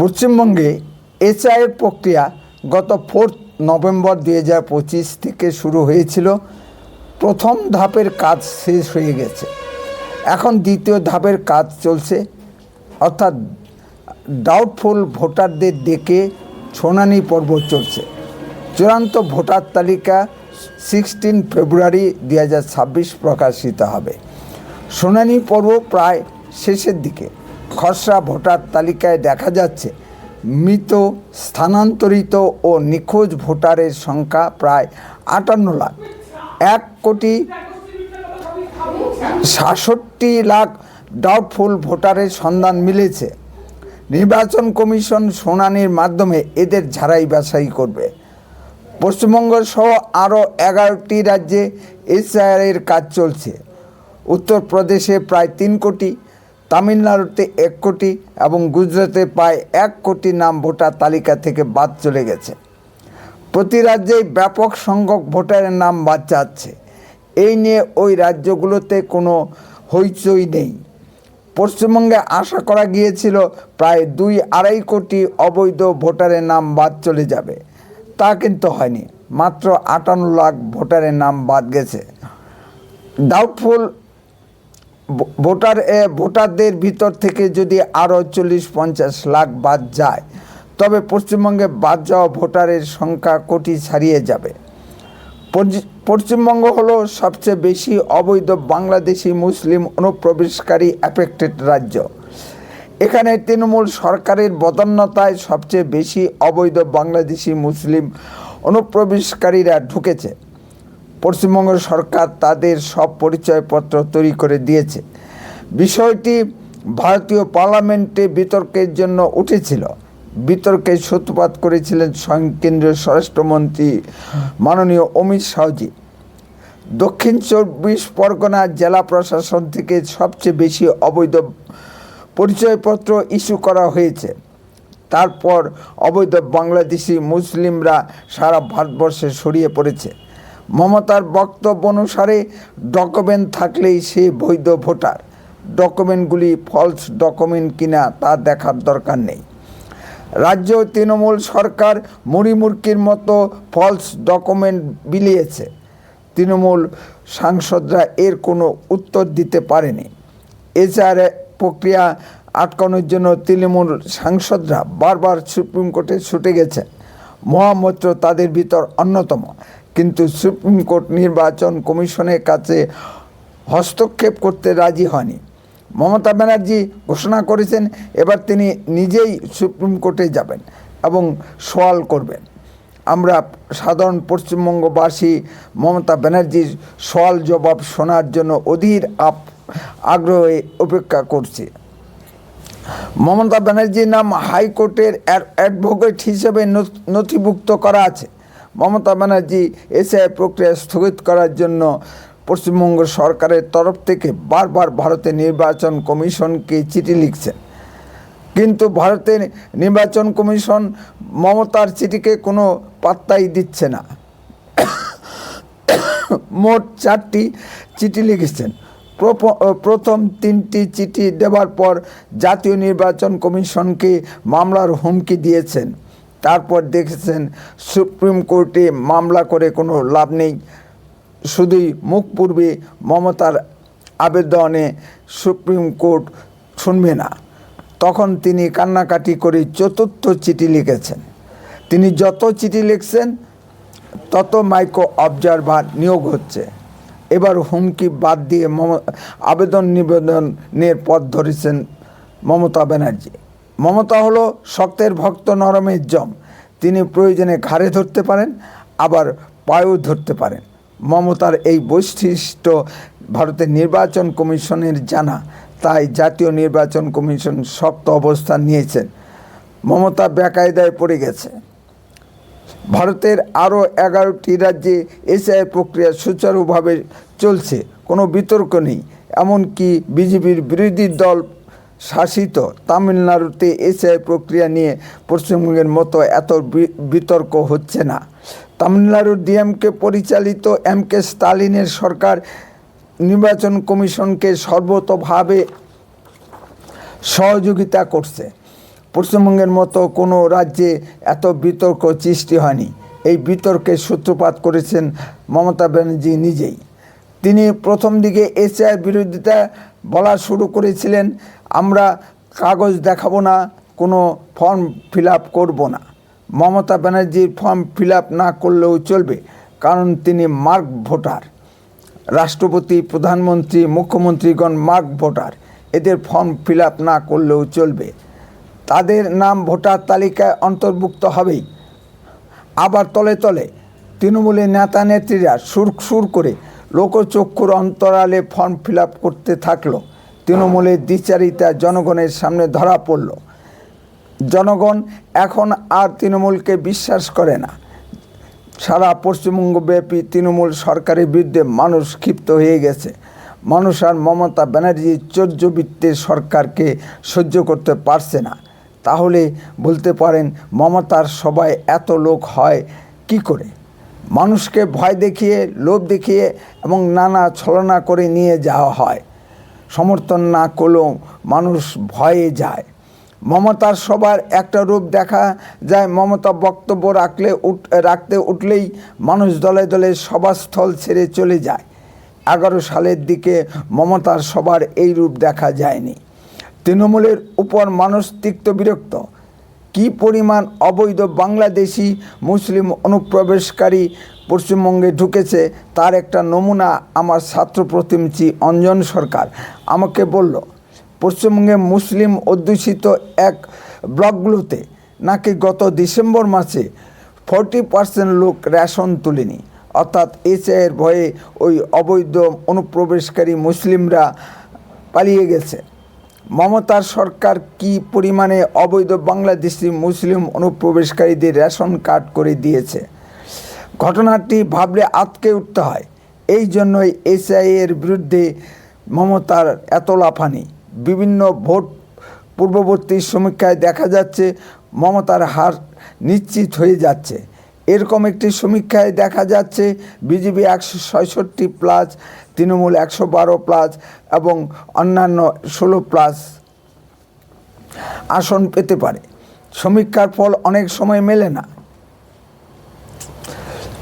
পশ্চিমবঙ্গে এসআইয়ের প্রক্রিয়া গত ফোর্থ নভেম্বর দুই হাজার পঁচিশ থেকে শুরু হয়েছিল। প্রথম ধাপের কাজ শেষ হয়ে গেছে। এখন দ্বিতীয় ধাপের কাজ চলছে। অর্থাৎ ডাউটফুল ভোটারদের ডেকে শুনানি পর্ব চলছে। চূড়ান্ত ভোটার তালিকা সিক্সটিন ফেব্রুয়ারি দুই হাজার ছাব্বিশ প্রকাশিত হবে। শুনানি পর্ব প্রায় শেষের দিকে। খসড়া ভোটার তালিকায় দেখা যাচ্ছে, মৃত, স্থানান্তরিত ও নিখোঁজ ভোটারের সংখ্যা প্রায় আটান্ন লাখ। এক কোটি সাতষট্টি লাখ ডাউটফুল ভোটারের সন্ধান মিলেছে। নির্বাচন কমিশন শুনানির মাধ্যমে এদের ঝাড়াই বাছাই করবে। পশ্চিমবঙ্গ সহ আরও এগারোটি রাজ্যে এসআইআরের কাজ চলছে। উত্তরপ্রদেশে প্রায় তিন কোটি তামিলনাড়ুতে এক কোটি এবং গুজরাটে প্রায় এক কোটি নাম ভোটার তালিকা থেকে বাদ চলে গেছে। প্রতি রাজ্যেই ব্যাপক সংখ্যক ভোটারের নাম বাদ যাচ্ছে। এই নিয়ে ওই রাজ্যগুলোতে কোনো হইচই নেই। পশ্চিমবঙ্গে আশা করা গিয়েছিল প্রায় দুই আড়াই কোটি অবৈধ ভোটারের নাম বাদ চলে যাবে। তা কিন্তু হয়নি। মাত্র আটান্ন লাখ ভোটারের নাম বাদ গেছে। ডাউটফুল ভোটার ভোটারদের ভিতর থেকে যদি আরও চল্লিশ, পঞ্চাশ লাখ বাদ যায়, তবে পশ্চিমবঙ্গে বাদ যাওয়া ভোটারের সংখ্যা কোটি ছাড়িয়ে যাবে। পশ্চিমবঙ্গ হলো সবচেয়ে বেশি অবৈধ বাংলাদেশি মুসলিম অনুপ্রবেশকারী অ্যাফেক্টেড রাজ্য। এখানে তৃণমূল সরকারের বদান্যতায় সবচেয়ে বেশি অবৈধ বাংলাদেশি মুসলিম অনুপ্রবেশকারীরা ঢুকেছে। পশ্চিমবঙ্গ সরকার তাদের সব পরিচয়পত্র তৈরি করে দিয়েছে। বিষয়টি ভারতীয় পার্লামেন্টে বিতর্কের জন্য উঠেছিল। বিতর্কে সূত্রপাত করেছিলেন স্বয়ং কেন্দ্রীয় স্বরাষ্ট্রমন্ত্রী মাননীয় অমিত শাহজি। দক্ষিণ চব্বিশ পরগনা জেলা প্রশাসন থেকে সবচেয়ে বেশি অবৈধ পরিচয়পত্র ইস্যু করা হয়েছে। তারপর অবৈধ বাংলাদেশি মুসলিমরা সারা ভারতবর্ষে ছড়িয়ে পড়েছে। মমতার বক্তব্য অনুসারে ডকুমেন্ট থাকলেই সে বৈধ ভোটার। ডকুমেন্টগুলি ফলস ডকুমেন্ট কিনা তা দেখার দরকার নেই। রাজ্য তৃণমূল সরকার মুড়িমুড়কির মতো ফলস ডকুমেন্ট বিলিয়েছে। তৃণমূল সাংসদরা এর কোনো উত্তর দিতে পারেনি। এছাড়া প্রক্রিয়া আটকানোর জন্য তৃণমূল সাংসদরা বারবার সুপ্রিম কোর্টে ছুটে গেছে। মহামৈত্র তাদের ভিতর অন্যতম। কিন্তু সুপ্রিম কোর্ট নির্বাচন কমিশনের কাছে হস্তক্ষেপ করতে রাজি হয়নি। মমতা ব্যানার্জি ঘোষণা করেছেন, এবার তিনি নিজেই সুপ্রিম কোর্টে যাবেন এবং সওয়াল করবেন। আমরা সাধারণ পশ্চিমবঙ্গবাসী মমতা ব্যানার্জির সওয়াল জবাব শোনার জন্য অধীর আপ, আগ্রহে অপেক্ষা করছি। মমতা ব্যানার্জির নাম হাইকোর্টের অ্যাডভোকেট হিসেবে নথ- নথিভুক্ত করা আছে। মমতা ব্যানার্জি এসআই প্রক্রিয়া স্থগিত করার জন্য পশ্চিমবঙ্গ সরকারের তরফ থেকে বারবার ভারতের নির্বাচন কমিশনকে চিঠি লিখছেন কিন্তু ভারতের নির্বাচন কমিশন মমতার চিঠিকে কোনো পাত্তাই দিচ্ছে না। মোট চারটি চিঠি লিখেছেন। প্রথম তিনটি চিঠি দেওয়ার পর জাতীয় নির্বাচন কমিশনকে মামলার হুমকি দিয়েছেন। তারপর দেখেছেন সুপ্রিম কোর্টে মামলা করে কোনো লাভ নেই। শুধুই মুখ পূর্বে মমতার আবেদনে সুপ্রিম কোর্ট শুনবে না। তখন তিনি কান্নাকাটি করে চতুর্থ চিঠি লিখেছেন। তিনি যত চিঠি লিখছেন, তত মাইক্রো অবজারভার নিয়োগ হচ্ছে। এবার হুমকি বাদ দিয়ে মম, আবেদন নিবেদনের পথ ধরেছেন মমতা ব্যানার্জি। মমতা হলো শক্তের ভক্ত নরমের জম। তিনি প্রয়োজনে ঘাড়ে ধরতে পারেন, আবার পায়েও ধরতে পারেন। মমতার এই বৈশিষ্ট্য ভারতের নির্বাচন কমিশনের জানা, তাই জাতীয় নির্বাচন কমিশন শক্ত অবস্থান নিয়েছেন। মমতা বেকায়দায় পড়ে গেছে। ভারতের আরও এগারোটি রাজ্যে এসআই প্রক্রিয়া সুচারুভাবে চলছে, কোনো বিতর্ক নেই। এমনকি বিজেপির বিরোধী দল শাসিত তামিলনাড়ুতে এসআই প্রক্রিয়া নিয়ে পশ্চিমবঙ্গের মতো এত বিতর্ক হচ্ছে না। তামিলনাড়ুর ডিএমকে পরিচালিত এম কে স্টালিনের সরকার নির্বাচন কমিশনকে সর্বতভাবে সহযোগিতা করছে। পশ্চিমবঙ্গের মতো কোনো রাজ্যে এত বিতর্ক সৃষ্টি হয়নি। এই বিতর্কের সূত্রপাত করেছেন মমতা ব্যানার্জি নিজেই। তিনি প্রথম দিকে এসআইয়ের বিরোধিতা বলা শুরু করেছিলেন, আমরা কাগজ দেখাবো না, কোনো ফর্ম ফিল আপ করব না। মমতা ব্যানার্জির ফর্ম ফিল আপ না করলেও চলবে, কারণ তিনি মার্ক ভোটার। রাষ্ট্রপতি, প্রধানমন্ত্রী, মুখ্যমন্ত্রীগণ মার্ক ভোটার, এদের ফর্ম ফিল আপ না করলেও চলবে। তাদের নাম ভোটার তালিকায় অন্তর্ভুক্ত হবেই। আবার তলে তলে তৃণমূলের নেতা নেত্রীরা সুর সুর করে লোকচক্ষুর অন্তরালে ফর্ম ফিল করতে থাকল। তৃণমূলের দ্বিচারিতা জনগণের সামনে ধরা পড়ল। জনগণ এখন আর তৃণমূলকে বিশ্বাস করে না। সারা পশ্চিমবঙ্গব্যাপী তৃণমূল সরকারের বিরুদ্ধে মানুষ ক্ষিপ্ত হয়ে গেছে। মানুষ আর মমতা ব্যানার্জি চর্যবৃত্তের সরকারকে সহ্য করতে পারছে না। তাহলে বলতে পারেন, মমতার সবাই এত লোক হয় কি করে? মানুষকে ভয় দেখিয়ে, লোভ দেখিয়ে এবং নানা ছলনা করে নিয়ে যাওয়া হয়। সমর্থন না করলেও মানুষ ভয়ে যায়। মমতার সবার একটা রূপ দেখা যায়, মমতা বক্তব্য রাখলে উঠ রাখতে উঠলেই মানুষ দলে দলে সভাস্থল ছেড়ে চলে যায়। এগারো সালের দিকে মমতার সবার এই রূপ দেখা যায়নি। তৃণমূলের উপর মানুষ তিক্ত বিরক্ত। কি পরিমাণ অবৈধ বাংলাদেশি মুসলিম অনুপ্রবেশকারী পশ্চিমবঙ্গে ঢুকেছে তার একটা নমুনা আমার ছাত্র প্রতিনিধি অঞ্জন সরকার। আমাকে বলল, পশ্চিমবঙ্গে মুসলিম অধ্যুষিত এক ব্লকগুলোতে নাকি গত ডিসেম্বর মাসে ফোরটি পার্সেন্ট লোক রেশন তুলেনি? অর্থাৎ এসআইয়ের ভয়ে ওই অবৈধ অনুপ্রবেশকারী মুসলিমরা পালিয়ে গেছে। মমতার সরকার কি পরিমাণে অবৈধ বাংলাদেশি মুসলিম অনুপ্রবেশকারীদের রেশন কার্ড করে দিয়েছে? ঘটনাটি ভাবলে আতকে উঠতে হয়। এই জন্যই এসআইয়ের বিরুদ্ধে মমতার এত লাফানি। বিভিন্ন ভোট পূর্ববর্তী সমীক্ষায় দেখা যাচ্ছে, মমতার হার নিশ্চিত হয়ে যাচ্ছে। এরকম একটি সমীক্ষায় দেখা যাচ্ছে বিজেপি একশো ছয়ষট্টি প্লাস, তৃণমূল একশো বারো প্লাস এবং অন্যান্য ষোলো প্লাস আসন পেতে পারে। সমীক্ষার ফল অনেক সময় মেলে না।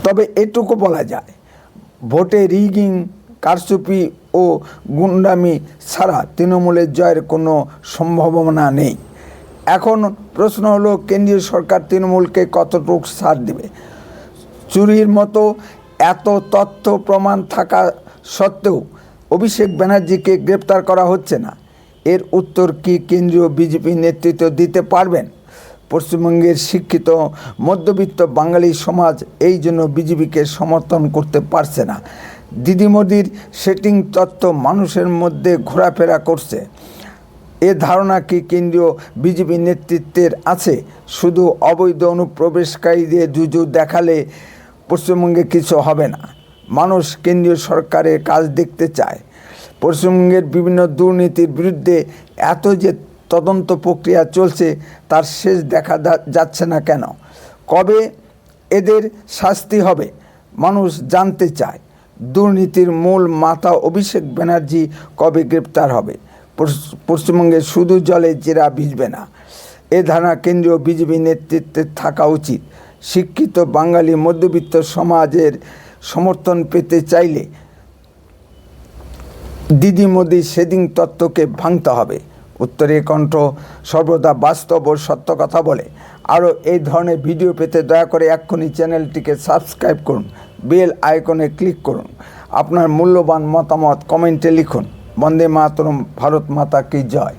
তবে এটুকু বলা যায়, ভোটে রিগিং, কারচুপি ও গুন্ডামি ছাড়া তৃণমূলের জয়ের কোনো সম্ভাবনা নেই। এখন প্রশ্ন হলো, কেন্দ্রীয় সরকার তৃণমূলকে কতটুকু ছাড় দেবে? চুরির মতো এত তথ্য প্রমাণ থাকা সত্ত্বেও অভিষেক ব্যানার্জিকে গ্রেপ্তার করা হচ্ছে না। এর উত্তর কি কেন্দ্রীয় বিজেপি নেতৃত্ব দিতে পারবেন? পশ্চিমবঙ্গের শিক্ষিত, মধ্যবিত্ত বাঙালি সমাজ এই জন্য বিজেপিকে সমর্থন করতে পারছে না। দিদি মোদির সেটিং তত্ত্ব মানুষের মধ্যে ঘোরাফেরা করছে। এ ধারণা কি কেন্দ্রীয় বিজেপি নেতৃত্বের আছে? শুধু অবৈধ অনুপ্রবেশকারীদের জুজু দেখালে পশ্চিমবঙ্গে কিছু হবে না। মানুষ কেন্দ্রীয় সরকারের কাজ দেখতে চায়। পশ্চিমবঙ্গের বিভিন্ন দুর্নীতির বিরুদ্ধে এত যে তদন্ত প্রক্রিয়া চলছে, তার শেষ দেখা যাচ্ছে না কেন? কবে এদের শাস্তি হবে? মানুষ জানতে চায়। দুর্নীতির মূল মাথা অভিষেক ব্যানার্জি কবে গ্রেপ্তার হবে? পশ্চিমবঙ্গে শুধু জলে জেরা ভিজবে না। এ ধারণা কেন্দ্রীয় বিজেপি নেতৃত্বে থাকা উচিত। শিক্ষিত বাঙালি মধ্যবিত্ত সমাজের সমর্থন পেতে চাইলে দিদি মোদি সেদিন তত্ত্বকে ভাঙতে হবে। উত্তরে কণ্ঠ সর্বদা বাস্তব ও সত্য কথা বলে। আরও এই ধরনের ভিডিও পেতে দয়া করে এক্ষুনি চ্যানেলটিকে সাবস্ক্রাইব করুন। বেল আইকনে ক্লিক করুন। আপনার মূল্যবান মতামত কমেন্টে লিখুন। বন্দে মাতরম ভারত মাতা কি জয়?